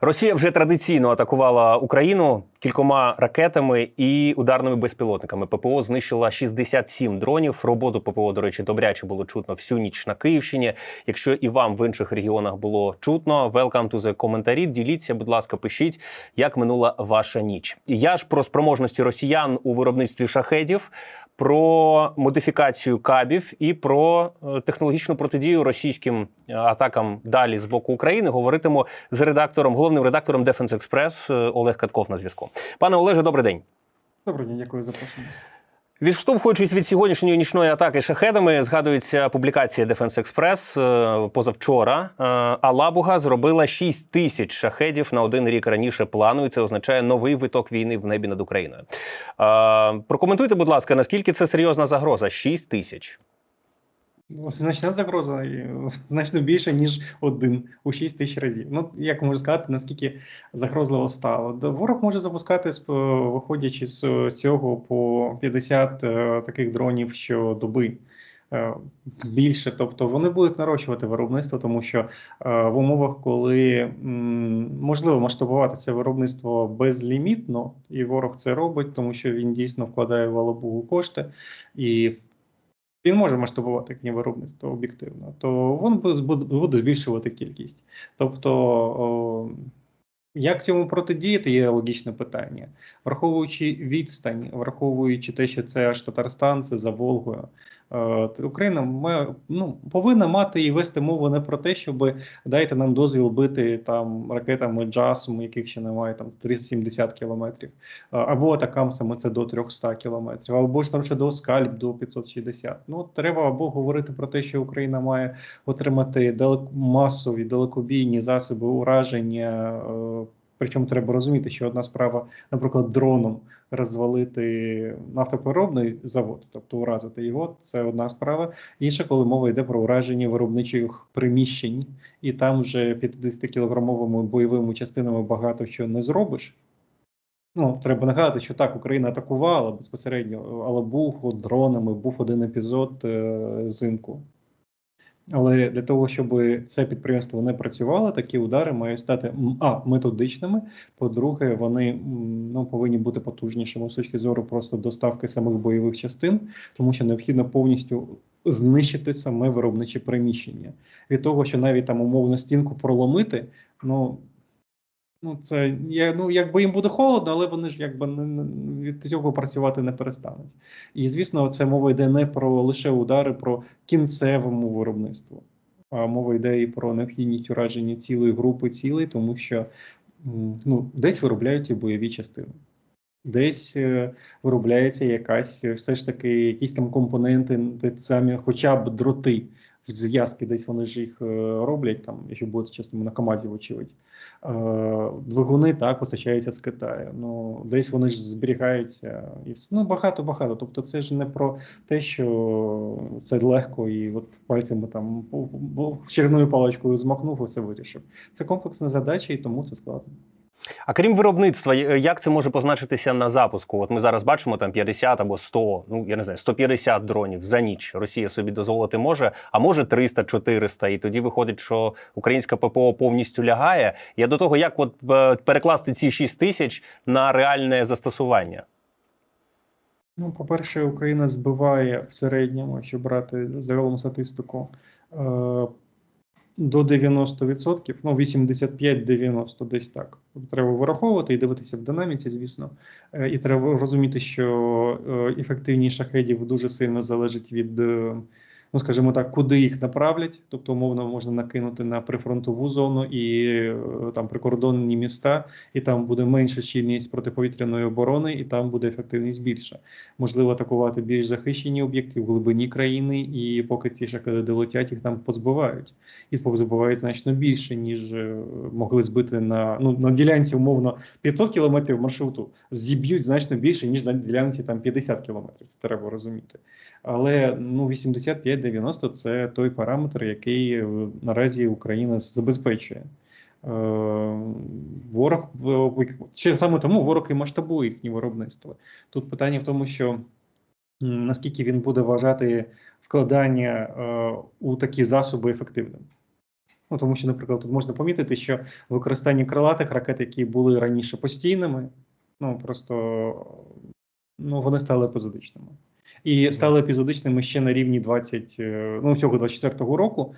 Росія вже традиційно атакувала Україну кількома ракетами і ударними безпілотниками. ППО знищила 67 дронів. Роботу ППО, до речі, добряче було чутно всю ніч на Київщині. Якщо і вам в інших регіонах було чутно, welcome to the коментарі. Діліться, будь ласка, пишіть, як минула ваша ніч. Я ж про спроможності росіян у виробництві шахедів. Про модифікацію кабів і про е, технологічну протидію російським е, атакам далі з боку України говоритиму з редактором, головним редактором Defense Express е, Олег Катков на зв'язку. Пане Олеже, добрий день. Добрий день, дякую за запрошення. Відштовхуючись від сьогоднішньої нічної атаки шахедами, згадується публікація Defense Express е, позавчора. Е, Алабуга зробила 6 тисяч шахедів на один рік раніше плану, і це означає новий виток війни в небі над Україною. Е, Прокоментуйте, будь ласка, наскільки це серйозна загроза? 6 тисяч. Значна загроза значно більше, ніж один у 6 тисяч разів. Ну, як можу сказати, наскільки загрозливо стало. Ворог може запускати, виходячи з цього по 50 е, таких дронів щодоби. Е, Більше, тобто вони будуть нарощувати виробництво, тому що е, в умовах, коли можливо масштабувати це виробництво безлімітно, і ворог це робить, тому що він дійсно вкладає в Алабугу кошти, і він може масштабувати виробництво об'єктивно, то він буде, збільшувати кількість. Тобто, як цьому протидіяти, є логічне питання. Враховуючи відстань, враховуючи те, що це аж Татарстан, це за Волгою. Е, Україна має, ну, повинна мати і вести мову не про те, щоб дайте нам дозвіл бити там ракетами JASM, яких ще немає там 370 кілометрів, або атакамсами це до 300 кілометрів, або ж там ще до скальп до 560. Ну треба або говорити про те, що Україна має отримати далеко масові далекобійні засоби ураження. Е, Причому треба розуміти, що одна справа, наприклад, дроном розвалити нафтопереробний завод, тобто уразити його, це одна справа. Інша, коли мова йде про ураження виробничих приміщень, і там вже 50-кілограмовими бойовими частинами багато що не зробиш. Ну, треба нагадати, що так, Україна атакувала безпосередньо, але був дронами, був один епізод е, зимку. Але для того, щоб це підприємство не працювало, такі удари мають стати а методичними. По-друге, вони ну, повинні бути потужнішими з точки зору просто доставки самих бойових частин, тому що необхідно повністю знищити саме виробниче приміщення. Від того, що навіть там умовно стінку проломити, ну. Ну, це я, ну, якби їм буде холодно, але вони ж якби не, від цього працювати не перестануть. І звісно, це мова йде не про лише удари, про кінцевому виробництву, а мова йде і про необхідність ураження цілої групи цілей, тому що ну, десь виробляються бойові частини. Десь е, виробляється якась е, все ж таки якісь там компоненти, самі, хоча б дроти зв'язки, десь вони ж їх е, роблять, там, якщо буде частину на КАМАЗі, вочевидь. Е, Двигуни так постачаються з Китаю. Ну десь вони ж зберігаються і. Ну багато багато. Тобто, це ж не про те, що це легко, і от пальцями там черною паличкою змахнув і все вирішив. Це комплексна задача, і тому це складно. А крім виробництва, е, як це може позначитися на запуску? От ми зараз бачимо там 50 або 100, ну я не знаю, 150 дронів за ніч. Росія собі дозволити може, а може 300-400. І тоді виходить, що українська ППО повністю лягає. Я до того, як от е, перекласти ці 6 тисяч на реальне застосування. Ну, по-перше, Україна збиває в середньому, якщо брати загалом статистику, е, до 90%, ну 85-90, десь так. Тобто Треба вираховувати і дивитися в динаміці, звісно. Е, І треба розуміти, що е, ефективність шахедів дуже сильно залежить від, е, ну скажімо так, куди їх направлять. Тобто, умовно, можна накинути на прифронтову зону і е, там прикордонні міста, і там буде менша щільність протиповітряної оборони, і там буде ефективність більша можливо атакувати більш захищені об'єкти в глибині країни, і поки ці шахеди долетять, їх там позбивають. І позбивають значно більше, ніж е, могли збити на ну на ділянці, умовно 500 кілометрів маршруту. Зіб'ють значно більше, ніж на ділянці там 50 кілометрів. Це треба розуміти. Але ну 85-90 – це той параметр, який е, наразі Україна забезпечує. Е, Ворог чи саме тому ворог і масштабує їхнє виробництво. Тут питання в тому, що наскільки він буде вважати вкладання е, у такі засоби ефективним. Ну, тому що, наприклад, тут можна помітити, що використання крилатих ракет, які були раніше постійними, ну просто ну, вони стали епізодичними. І стали епізодичними ще на рівні 20, е, ну, цього 24-го року.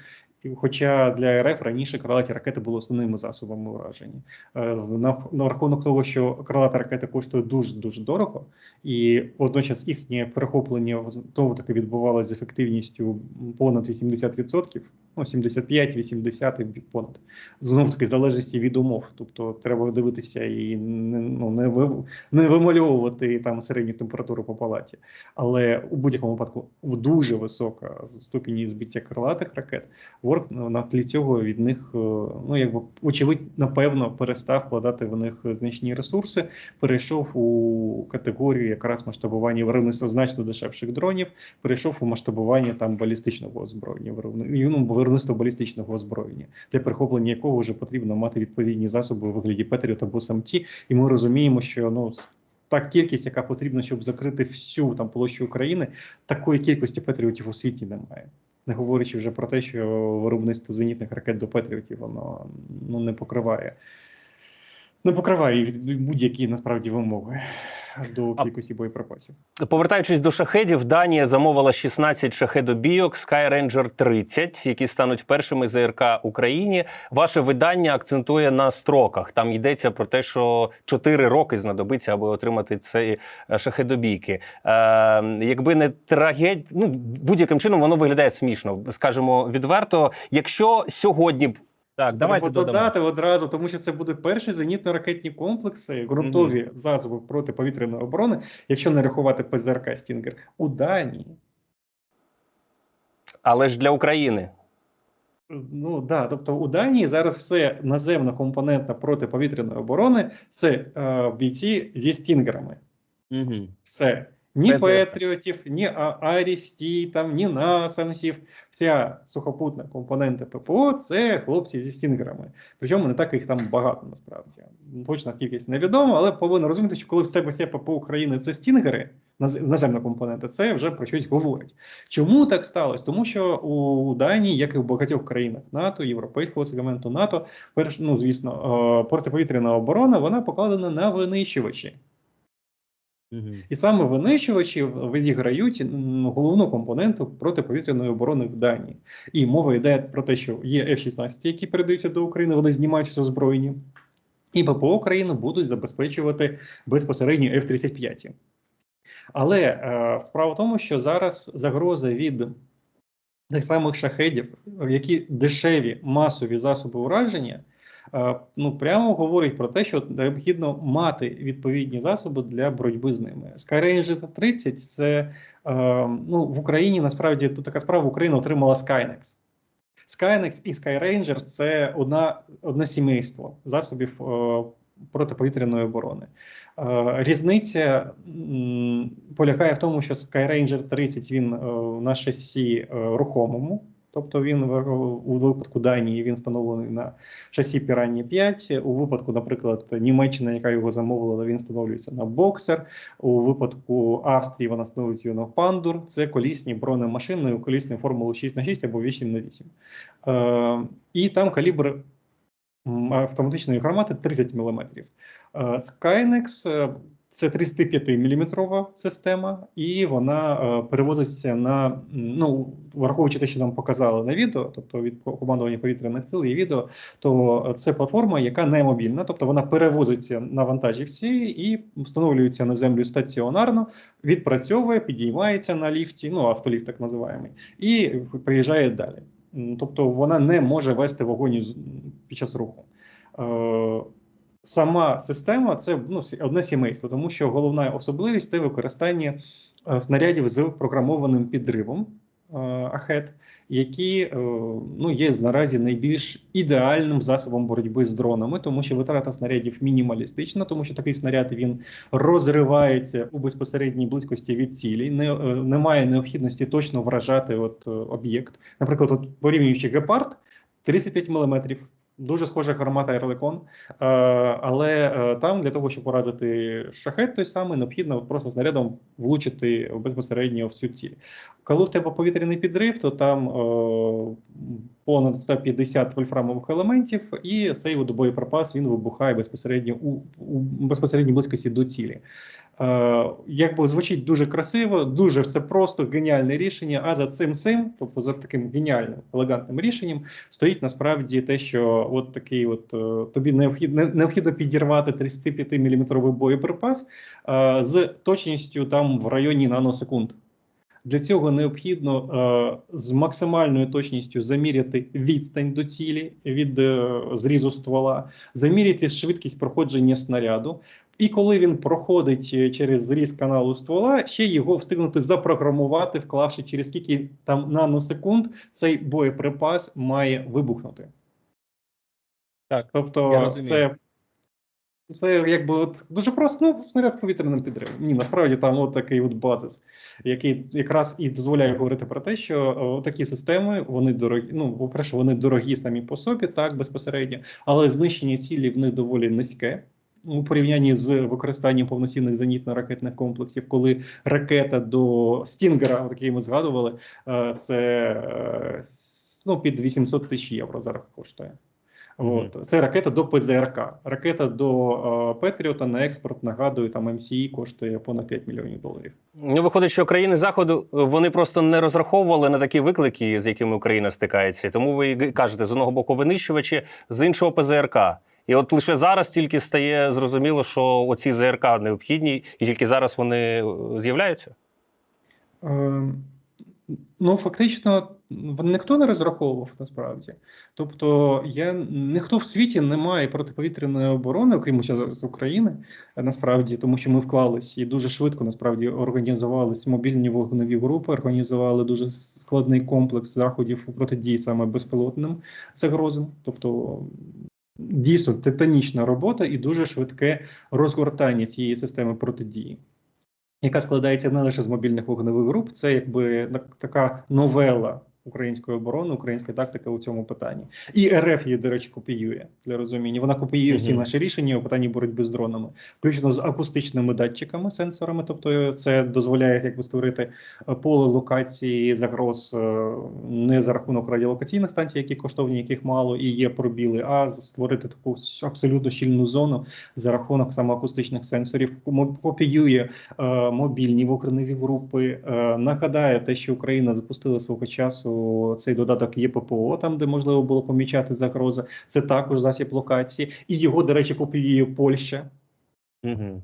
Хоча для РФ раніше крилаті ракети були основними засобами ураження. Е, На, на рахунок того, що крилата ракета коштує дуже дуже дорого, і водночас їхнє перехоплення знову таки відбувалося з ефективністю понад 80%, ну 75-80 і понад знову таки залежності від умов. Тобто треба дивитися і не, ну, не, не вимальовувати там середню температуру по палаті. Але у будь-якому випадку дуже висока ступінь збиття крилатих ракет. Ворог на тлі цього від них, е, ну якби очевидь, напевно, перестав вкладати в них значні ресурси, перейшов у категорію якраз масштабування виробництва значно дешевших дронів, перейшов у масштабування там балістичного озброєння, ну, виробництва балістичного озброєння, для перехоплення якого вже потрібно мати відповідні засоби у вигляді Петріот або самці. І ми розуміємо, що ну та кількість, яка потрібна, щоб закрити всю там площу України, такої кількості Петріотів у світі немає. Не говорячи вже про те, що виробництво зенітних ракет до Петріотів воно ну не покриває. Не покриває будь-які насправді вимоги до кількості боєприпасів. Повертаючись до шахедів, Данія замовила 16 шахедобійок Sky Ranger 30, які стануть першими ЗРК Україні. Ваше видання акцентує на строках. Там йдеться про те, що 4 роки знадобиться, аби отримати ці е, шахедобійки. Е, якби не трагедія, ну будь-яким чином воно виглядає смішно. Скажемо відверто, якщо сьогодні б так, давайте Треба додамо. додати одразу, тому що це буде перші зенітно-ракетні комплекси, ґрунтові засоби протиповітряної оборони, якщо не рахувати ПЗРК Стінгер, у Данії. але ж для України. Ну да, тобто у Данії зараз все наземна компонентна протиповітряної оборони це е, бійці зі стінгерами. Угу. Все. Ні ПЗРК. Петріотів, ні А- Арісті, там, ні Насамсів. Вся сухопутна компонента ППО це хлопці зі стінгерами. Причому не так їх там багато насправді. Точна кількість невідома, але повинен розуміти, що коли в тебе все ППО України це стінгери, наз- наземна компонента, це вже про щось говорить. Чому так сталося? Тому що у Данії, як і в багатьох країнах НАТО, європейського сегменту НАТО, перш, ну звісно, е, протиповітряна оборона вона покладена на винищувачі. І саме винищувачі відіграють головну компоненту протиповітряної оборони в Данії. І мова йде про те, що є F-16, які передаються до України, вони знімаються з озброєння. І ППО України будуть забезпечувати безпосередньо F-35. Але е, справа в тому, що зараз загроза від тих самих шахедів, які дешеві масові засоби ураження, ну прямо говорить про те, що необхідно мати відповідні засоби для боротьби з ними. Skyranger 30 це е, ну в Україні насправді тут така справа Україна отримала Skynex. Skynex і Skyranger – це одна, одне сімейство засобів е, протиповітряної оборони. Е, різниця полягає в тому, що Skyranger 30 він е, на шасі е, рухомому, тобто він у випадку Данії він встановлений на шасі Piranha 5. У випадку, наприклад, Німеччина, яка його замовила, він встановлюється на боксер. У випадку Австрії вона встановлює його на пандур. Це колісні бронемашини, колісні формули 6 на 6 або 8 на 8. Е, і там калібр автоматичної гармати 30 мм. Skynex е, це 35-мм система, і вона е, перевозиться на ну, враховуючи те, що нам показали на відео, тобто від командування повітряних сил є відео, то це платформа, яка не мобільна, тобто вона перевозиться на вантажівці і встановлюється на землю стаціонарно, відпрацьовує, підіймається на ліфті, ну автоліфт так називаємо, і приїжджає далі. Тобто вона не може вести вогонь під час руху. Сама система це ну, одне сімейство, тому що головна особливість це використання е, снарядів з програмованим підривом е, АХЕТ, які е, ну, є наразі найбільш ідеальним засобом боротьби з дронами, тому що витрата снарядів мінімалістична, тому що такий снаряд він розривається у безпосередній близькості від цілі. Не, немає необхідності точно вражати от, об'єкт. Наприклад, от, порівнюючи гепард 35 мм, Дуже схожа гармата Ерликон, але е, там для того, щоб поразити шахет, той самий необхідно просто снарядом влучити безпосередньо в цю ціль. Коли в тебе повітряний підрив, то там е, понад 150 вольфрамових елементів, і цей от боєприпас він вибухає безпосередньо у, у безпосередній близькості до цілі. Е, якби звучить дуже красиво, дуже все просто, геніальне рішення. А за цим цим, тобто за таким геніальним елегантним рішенням, стоїть насправді те, що от такий, от е, тобі необхідно необхідно підірвати 35 мм боєприпас е, з точністю там в районі наносекунд. Для цього необхідно е, з максимальною точністю заміряти відстань до цілі від е, зрізу ствола, заміряти швидкість проходження снаряду. І коли він проходить е, через зріз каналу ствола, ще його встигнути запрограмувати, вклавши через скільки там наносекунд цей боєприпас має вибухнути. Так, Тобто, це, це якби от дуже просто ну, снаряд з повітряним підривом. Ні, насправді там от такий от базис, який якраз і дозволяє говорити про те, що такі системи вони дорогі. Ну, по-перше, вони дорогі самі по собі, так безпосередньо, але знищення цілі в них доволі низьке. У порівнянні з використанням повноцінних зенітно-ракетних комплексів, коли ракета до Стінгера, який ми згадували, е, це е, ну, під 800 тисяч євро зараз коштує. От. Це ракета до ПЗРК. Ракета до е, Петріота на експорт, нагадую, там МСІ коштує понад 5 мільйонів доларів. Ну, виходить, що країни заходу е, вони просто не розраховували на такі виклики, з якими Україна стикається. Тому ви кажете, з одного боку винищувачі, з іншого ПЗРК. І от лише зараз тільки стає зрозуміло, що оці ЗРК необхідні, і тільки зараз вони е, з'являються. Е, Ну, фактично, ніхто не розраховував насправді. Тобто, я ніхто в світі не має протиповітряної оборони, окрім зараз України, насправді, тому що ми вклались і дуже швидко насправді організувалися мобільні вогневі групи, організували дуже складний комплекс заходів протидії саме безпілотним загрозам. Тобто, дійсно титанічна робота і дуже швидке розгортання цієї системи протидії яка складається не лише з мобільних вогневих груп, це якби така новела української оборони, української тактики у цьому питанні. І РФ її, до речі, копіює для розуміння. Вона копіює всі Мгм. наші рішення у питанні боротьби з дронами, включно з акустичними датчиками, сенсорами. Тобто, це дозволяє якби створити е, поле локації загроз е, не за рахунок радіолокаційних станцій, які коштовні, яких мало і є пробіли, а створити таку абсолютно щільну зону за рахунок саме акустичних сенсорів. Копіює е, мобільні вогневі групи. Е, нагадаю, те, що Україна запустила свого часу цей додаток є ППО, там де можливо було помічати загрози. Це також засіб локації, і його, до речі, копіює Польща. Угу.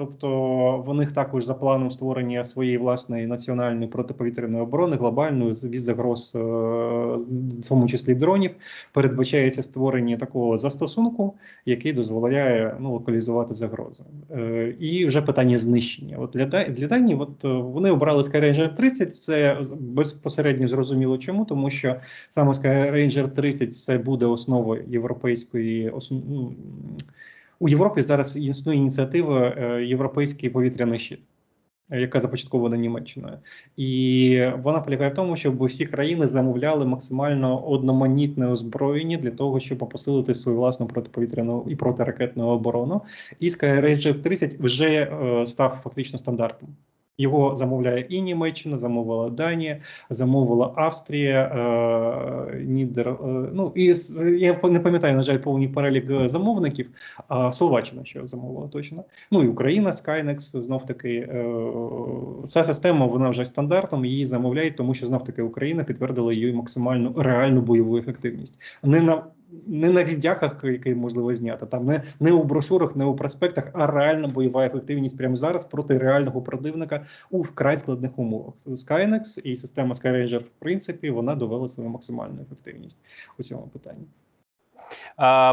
Тобто в них також за планом створення своєї власної національної протиповітряної оборони, глобальної від загроз, е, в тому числі дронів, передбачається створення такого застосунку, який дозволяє ну, локалізувати загрозу. Е, І вже питання знищення. От для, для Данії, от е, вони обрали Skyranger 30, Це безпосередньо зрозуміло чому, тому що саме Skyranger 30 це буде основою європейської ну, у Європі зараз існує ініціатива е, Європейський повітряний щит, е, яка започаткована Німеччиною, і вона полягає в тому, щоб всі країни замовляли максимально одноманітне озброєння для того, щоб посилити свою власну протиповітряну і протиракетну оборону. І Skyranger 30 вже е, став фактично стандартом. Його замовляє і Німеччина, замовила Данія, замовила Австрія, е, Нідер. Е, ну і я не пам'ятаю, на жаль, повний перелік е, замовників. А Словаччина ще замовила точно. Ну і Україна, Skynex, знов таки е, ця система вона вже стандартом. Її замовляють, тому що знов таки Україна підтвердила її максимальну реальну бойову ефективність. Не на не на віддяхах, які можливо зняти, там не, не у брошурах, не у проспектах, а реальна бойова ефективність прямо зараз проти реального противника у вкрай складних умовах. Skynex і система Skyranger, в принципі, вона довела свою максимальну ефективність у цьому питанні.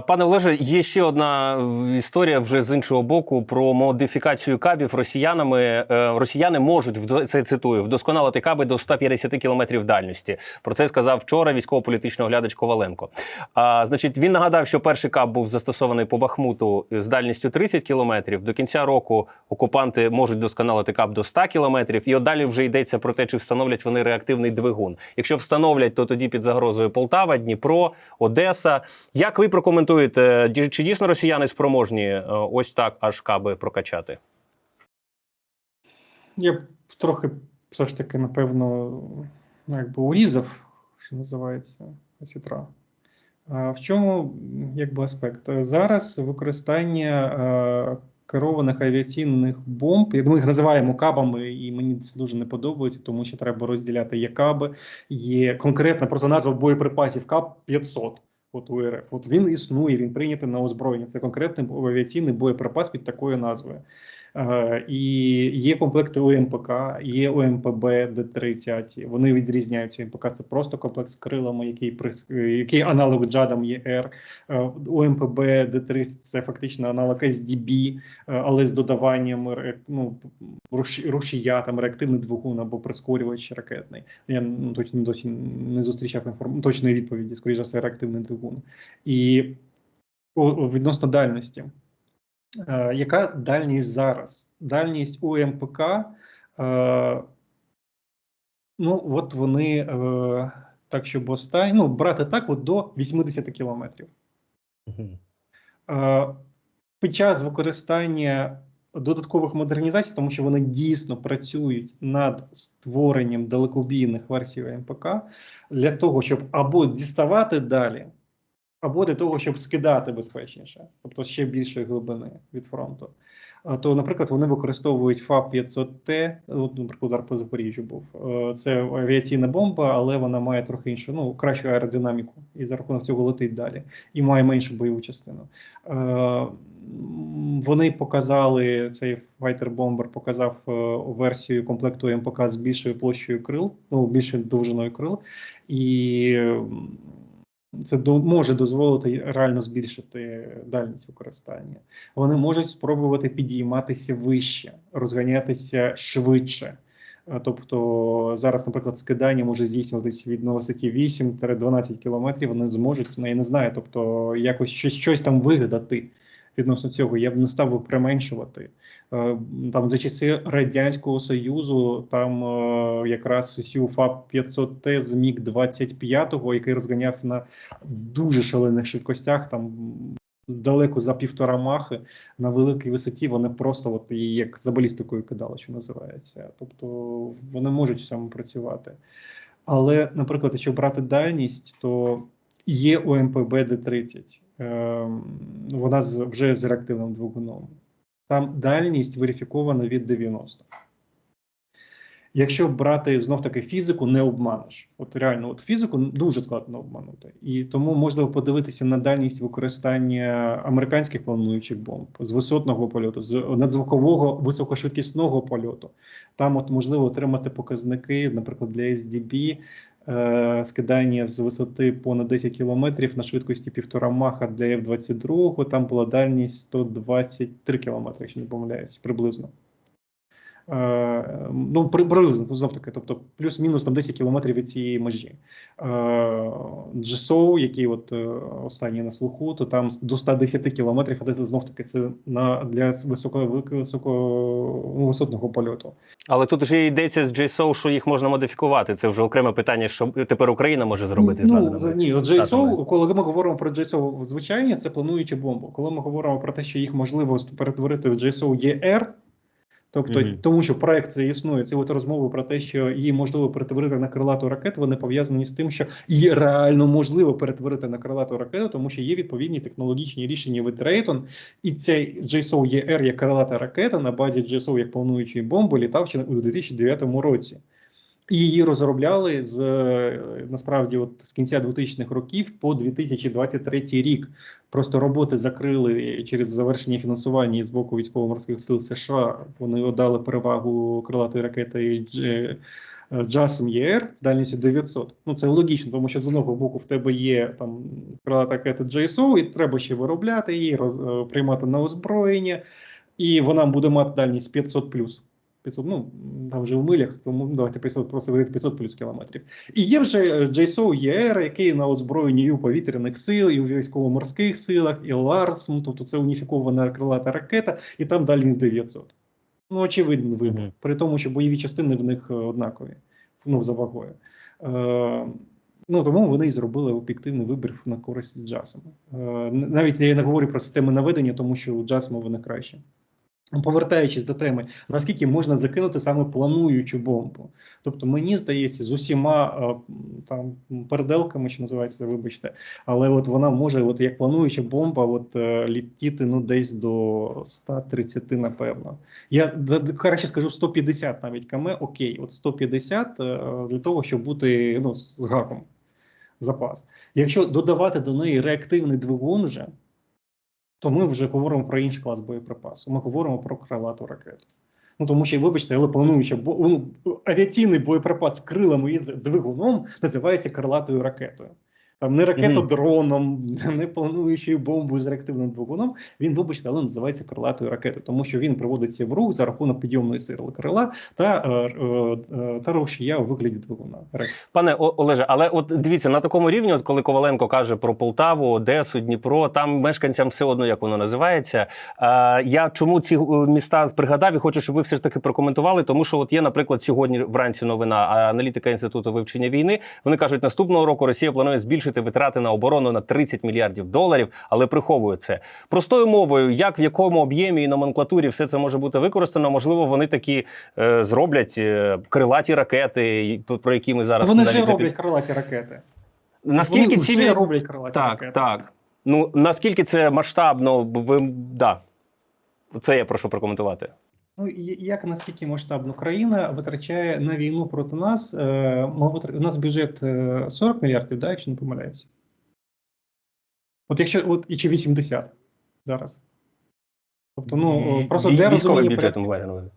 Пане Олеже, є ще одна історія вже з іншого боку про модифікацію кабів росіянами. Е, Росіяни можуть це цитую вдосконалити каби до 150 кілометрів дальності. Про це сказав вчора військово-політичний оглядач Коваленко. А, значить, він нагадав, що перший каб був застосований по Бахмуту з дальністю 30 кілометрів. До кінця року окупанти можуть досконалити каб до 100 кілометрів. І от далі вже йдеться про те, чи встановлять вони реактивний двигун. Якщо встановлять, то тоді під загрозою Полтава, Дніпро, Одеса. Як Як ви прокоментуєте, чи дійсно росіяни спроможні е, ось так аж каби прокачати? Я б трохи все ж таки, напевно, ну, якби урізав, що називається, сітра. В чому якби аспект? Зараз використання е, керованих авіаційних бомб, як ми їх називаємо кабами, і мені це дуже не подобається, тому що треба розділяти є каби, є конкретна просто назва боєприпасів КАБ 500. От УРФ, РФ. От він існує, він прийнятий на озброєння. Це конкретний авіаційний боєприпас під такою назвою. Е, і є комплекти ОМПК, є ОМПБ Д-30. Вони відрізняються. ОМПК це просто комплект з крилами, який який аналог джадам є Р. Е, ОМПБ Д-30 це фактично аналог СДБ, е, але з додаванням ну, рушія, там реактивний двигун або прискорювач ракетний. Я ну, точно досі не зустрічав інформ... точної відповіді, скоріше за все, реактивний двигун. І відносно дальності. Е, яка дальність зараз? Дальність УМПК, е, ну, от вони, е, так, щоб останні, ну, брати так, от до 80 кілометрів. Під час використання додаткових модернізацій, тому що вони дійсно працюють над створенням далекобійних версій МПК для того, щоб або діставати далі, або для того, щоб скидати безпечніше, тобто ще більшої глибини від фронту. То, наприклад, вони використовують ФАП 500Т, от, наприклад, удар по Запоріжжю був. Е, Це авіаційна бомба, але вона має трохи іншу, ну, кращу аеродинаміку, і за рахунок цього летить далі, і має меншу бойову частину. Е, Вони показали цей файтер-бомбер показав е, версію комплекту МПК з більшою площею крил, ну більшою довжиною крил, і це до, може дозволити реально збільшити дальність використання. Вони можуть спробувати підійматися вище, розганятися швидше. Е, Тобто зараз, наприклад, скидання може здійснюватися від на висоті 8-12 кілометрів. Вони зможуть, ну, я не знаю, тобто якось щось, щось там вигадати відносно цього. Я б не став применшувати. Е, Там за часи Радянського Союзу, там е, якраз усі УФАП 500Т з Міг 25 який розганявся на дуже шалених швидкостях, там далеко за півтора махи на великій висоті. Вони просто от її як за балістикою кидали, що називається. Тобто вони можуть цьому працювати. Але, наприклад, якщо брати дальність, то є ОМПБ Д-30. Ем, Вона з, вже з реактивним двигуном. Там дальність верифікована від 90. Якщо брати знов таки фізику, не обманеш. От реально, от фізику дуже складно обманути. І тому можливо подивитися на дальність використання американських плануючих бомб з висотного польоту, з надзвукового високошвидкісного польоту. Там от можливо отримати показники, наприклад, для е, скидання з висоти понад 10 кілометрів на швидкості півтора маха для F-22, там була дальність 123 кілометри, якщо не помиляюсь, приблизно. Е, ну, приблизно, ну, знов таки, тобто плюс-мінус там 10 кілометрів від цієї межі. Е, GSO, який от е, останній на слуху, то там до 110 кілометрів, а десь знов таки це на для високого високого ну, висотного польоту. Але тут вже йдеться з JSO, що їх можна модифікувати. Це вже окреме питання, що тепер Україна може зробити Ну, даними. ні, от штатами. Коли ми говоримо про JSO звичайні, це плануючі бомби. Коли ми говоримо про те, що їх можливо перетворити в JSO Тобто Мгм. тому, що проект це існує, ці от розмови про те, що її можливо перетворити на крилату ракету, вони пов'язані з тим, що її реально можливо перетворити на крилату ракету, тому що є відповідні технологічні рішення від Raytheon, і цей JSO ER як крилата ракета на базі JSO як плануючої бомби літав ще у 2009 році. Її розробляли з е, насправді, от з кінця 2000-х років по 2023 рік. Просто роботи закрили через завершення фінансування з боку військово-морських сил США. Вони отдали перевагу крилатої ракети JASM ЄР з дальністю 900. Ну це логічно, тому що з одного боку в тебе є там крилата ракета JSO, і треба ще виробляти її, роз, е, приймати на озброєння, і вона буде мати дальність 500 плюс. 500, ну там вже в милях, тому давайте 500, просто говорити 500 плюс кілометрів. І є вже е, JSO ЄР, який на озброєнні і у повітряних сил, і у військово-морських силах, і ЛАРС, ну, тобто це уніфікована крилата ракета, і там дальність 900. Ну, очевидний вибір, Мгм. при тому, що бойові частини в них е, однакові, ну, за вагою. Е, Ну тому вони і зробили об'єктивний вибір на користь Джасому. Е, навіть я не говорю про системи наведення, тому що у Джасому вони краще. Повертаючись до теми, наскільки можна закинути саме плануючу бомбу? Тобто, мені здається, з усіма е, там переделками, що називається, вибачте, але от вона може, от як плануюча бомба, от е, літіти ну десь до 130, напевно. Я краще скажу 150 навіть км, окей, от 150 е, для того, щоб бути ну, з гаком запас. Якщо додавати до неї реактивний двигун вже, то ми вже говоримо про інший клас боєприпасу. Ми говоримо про крилату ракету. Ну тому що, вибачте, але плануючи бо ну, авіаційний боєприпас крилами із двигуном називається крилатою ракетою. Там не ракетодроном, не плануючою бомбою з реактивним двигуном. Він, вибачте, але називається крилатою ракетою, тому що він приводиться в рух за рахунок підйомної сили крила та, е, е, е, та рушія у вигляді двигуна. Пане Олеже, але от дивіться на такому рівні, от коли Коваленко каже про Полтаву, Одесу, Дніпро, там мешканцям все одно як воно називається. Я чому ці міста пригадав і хочу, щоб ви все ж таки прокоментували, тому що от є, наприклад, сьогодні вранці новина аналітика інституту вивчення війни. Вони кажуть, наступного року Росія планує збільшити витрати на оборону на 30 мільярдів доларів, але приховує це простою мовою. Як в якому об'ємі і номенклатурі все це може бути використано? Можливо, вони такі е, зроблять е, крилаті ракети, про які ми зараз Вони вже не під- роблять крилаті ракети. Наскільки Вони ці вже роблять крилаті так, ракети. так. Ну наскільки це масштабно? Ви да. Це я прошу прокоментувати. Ну і- як наскільки масштабно країна витрачає на війну проти нас? Е, ми витр- у нас бюджет е, 40 мільярдів, да, якщо не помиляюся. От якщо от і чи 80 зараз. Тобто, ну просто де розуміє військовий розуміння бюджет порядку- маєте на увазі.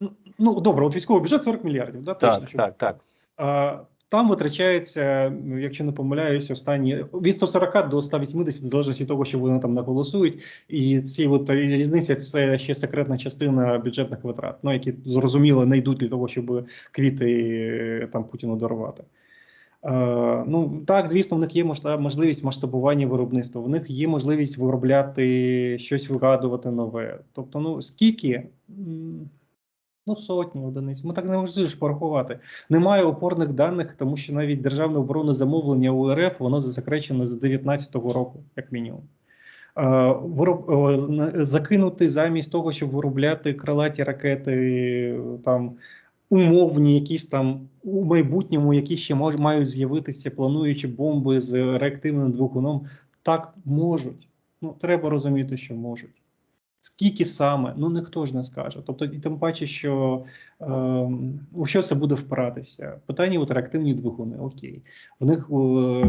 Ну, Ну добре, от військовий бюджет 40 мільярдів, да, точно. Так, так, так. Там витрачається, якщо не помиляюсь, останні від 140 до 180, в залежності від того, що вони там наголосують. І ці от різниця це ще секретна частина бюджетних витрат, ну які зрозуміло не йдуть для того, щоб квіти е, там Путіну дарувати. Е, ну так, звісно, в них є можливість масштабування виробництва. В них є можливість виробляти щось, вигадувати нове. Тобто, ну скільки? Ну, сотні одиниць. Ми так не можемо ж порахувати. Немає опорних даних, тому що навіть державне оборонне замовлення у РФ воно засекречено з 19-го року, як мінімум. Е, вироб- е, Закинути замість того, щоб виробляти крилаті ракети, е, там умовні, якісь там у майбутньому, які ще мають з'явитися, плануючи бомби з реактивним двигуном, так можуть. Ну, треба розуміти, що можуть. Скільки саме, ну ніхто ж не скаже. Тобто, і тим паче, що ем, у що це буде впиратися? Питання от реактивні двигуни. Окей, в них е,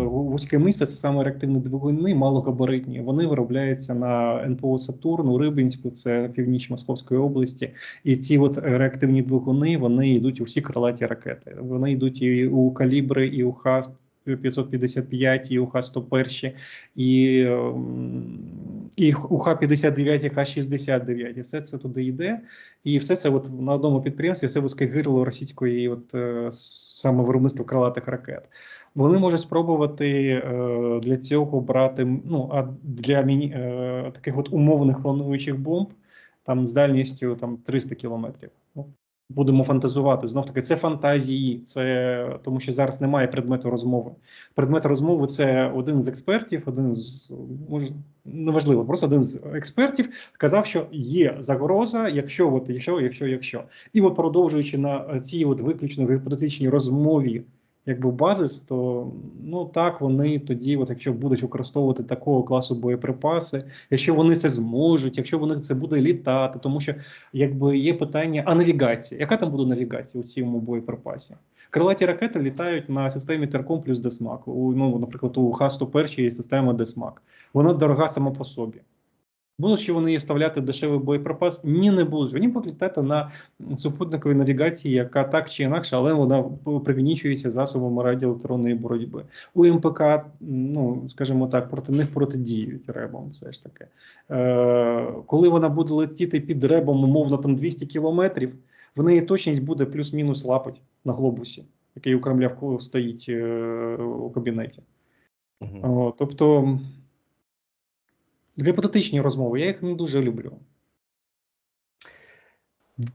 вузьке місце це саме реактивні двигуни, малогабаритні. Вони виробляються на НПО Сатурн у Рибинську, це північ Московської області. І ці от реактивні двигуни вони йдуть у всі крилаті ракети. Вони йдуть і у калібри, і у ХАС 555, і у Х-101, і, ем, і у Х-59, і Х-69. І все це туди йде. І все це от на одному підприємстві, все вузьке гирло російської от, е, саме виробництва крилатих ракет. Вони можуть спробувати е, для цього брати ну, а для міні, е, таких от умовних плануючих бомб там з дальністю там 300 кілометрів. Будемо фантазувати. Знов таки, це фантазії, це тому, що зараз немає предмету розмови. Предмет розмови це один з експертів, один з може неважливо, просто один з експертів сказав, що є загроза, якщо от, якщо, якщо, якщо. І от продовжуючи на цій от виключно гіпотетичній розмові. Якби базис, то ну так вони тоді, от якщо будуть використовувати такого класу боєприпаси, якщо вони це зможуть, якщо вони це буде літати, тому що якби є питання, а навігація, яка там буде навігація у цьому боєприпасі? Крилаті ракети літають на системі Терком плюс Десмак. У ну, наприклад, у Х-101 є система Десмак. Вона дорога сама по собі. Будуть ще вони вставляти дешевий боєприпас? Ні, не будуть. Вони будуть літати на супутниковій навігації, яка так чи інакше, але вона пригнічується засобами радіоелектронної боротьби. У МПК, ну скажімо так, проти них протидіють ребам. Все ж таки, е, коли вона буде летіти під ребом, умовно там 200 кілометрів, в неї точність буде плюс-мінус лапоть на глобусі, який у Кремля стоїть е, у кабінеті. Мгм. О, тобто гіпотетичні розмови, я їх не дуже люблю.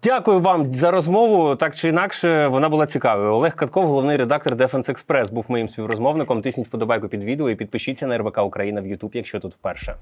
Дякую вам за розмову. Так чи інакше, вона була цікавою. Олег Катков, головний редактор Defense Express, був моїм співрозмовником. Тисніть вподобайку під відео і підпишіться на РБК Україна в YouTube, якщо тут вперше.